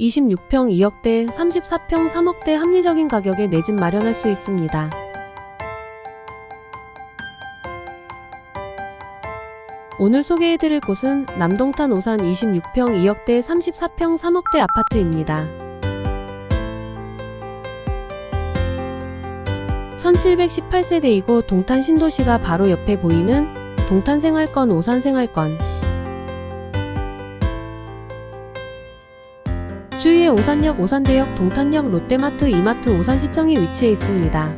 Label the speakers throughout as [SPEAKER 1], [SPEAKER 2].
[SPEAKER 1] 26평 2억대, 34평 3억대 합리적인 가격에 내 집 마련할 수 있습니다. 오늘 소개해드릴 곳은 남동탄 오산 26평 2억대 34평 3억대 아파트입니다. 1718세대이고 동탄 신도시가 바로 옆에 보이는 동탄 생활권 오산 생활권 주위에 오산역, 오산대역, 동탄역, 롯데마트, 이마트, 오산시청이 위치해 있습니다.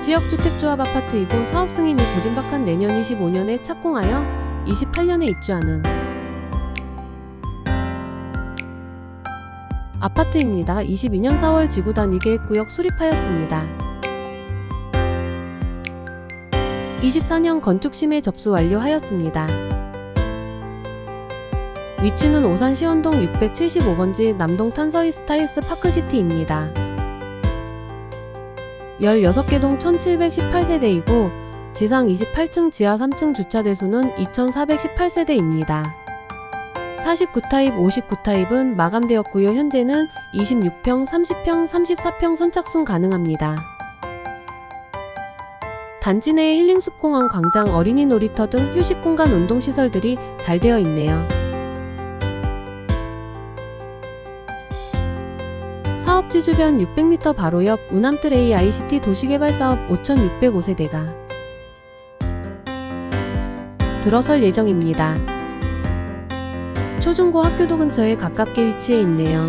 [SPEAKER 1] 지역주택조합 아파트이고 사업 승인이 고진박한 내년 25년에 착공하여 28년에 입주하는 아파트입니다. 22년 4월 지구단 2개 구역 수립하였습니다. 24년 건축 심해 접수 완료하였습니다. 위치는 오산 시원동 675번지 남동탄 서이 스타일스 파크시티입니다. 16개 동 1718세대이고 지상 28층 지하 3층 주차 대수는 2418세대입니다. 49타입, 59타입은 마감되었고요. 현재는 26평, 30평, 34평 선착순 가능합니다. 단지 내에 힐링숲 공원, 광장, 어린이 놀이터 등 휴식 공간 운동 시설들이 잘 되어 있네요. 사업지 주변 600m 바로 옆 우남트레이 ICT 도시개발 사업 5,605세대가 들어설 예정입니다. 초중고 학교도 근처에 가깝게 위치해 있네요.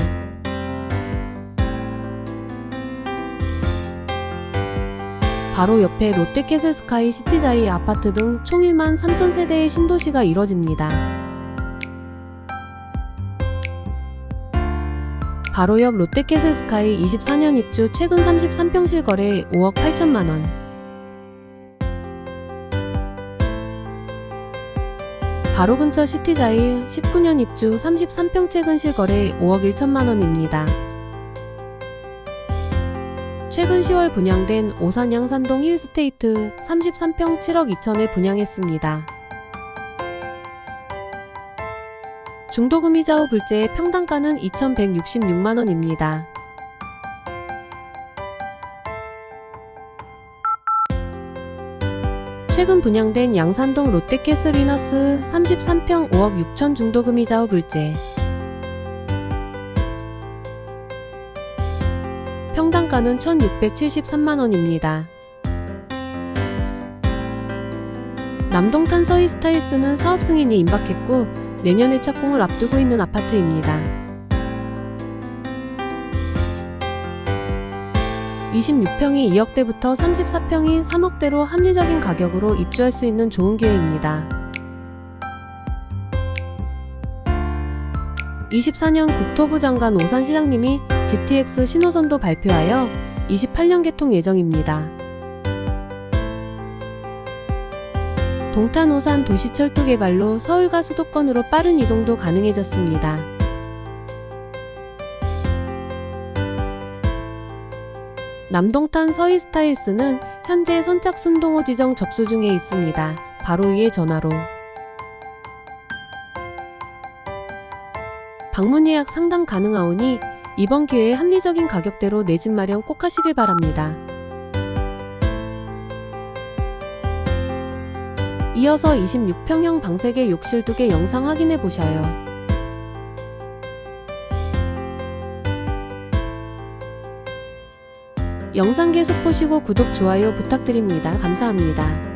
[SPEAKER 1] 바로 옆에 롯데캐슬 스카이 시티자이 아파트 등 총 1만 3천 세대의 신도시가 이뤄집니다. 바로 옆 롯데캐슬 스카이 24년 입주 최근 33평 실 거래 5억 8천만 원. 바로 근처 시티자이 19년 입주 33평 최근 실거래 5억 1천만 원입니다. 최근 10월 분양된 오산 양산동 힐스테이트 33평 7억 2천에 분양했습니다. 중도금이자 후 불제의 평당가는 2,166만 원입니다. 최근 분양된 양산동 롯데캐슬 리너스 33평 5억 6천 중도금이자 후 불제 평당가는 1,673만 원입니다. 남동탄 서희 스타일스는 사업 승인이 임박했고 내년에 착공을 앞두고 있는 아파트입니다. 26평이 2억대부터 34평이 3억대로 합리적인 가격으로 입주할 수 있는 좋은 기회입니다. 24년 국토부 장관 오산 시장님이 GTX 신호선도 발표하여 28년 개통 예정입니다. 동탄 오산 도시철도 개발로 서울과 수도권으로 빠른 이동도 가능해졌습니다. 남동탄 서희 스타일스는 현재 선착 순 동호 지정 접수 중에 있습니다. 바로 위에 전화로 방문 예약 상담 가능하오니 이번 기회에 합리적인 가격대로 내 집 마련 꼭 하시길 바랍니다. 이어서 26평형 방 3개 욕실 2개 영상 확인해 보셔요. 영상 계속 보시고 구독, 좋아요 부탁드립니다. 감사합니다.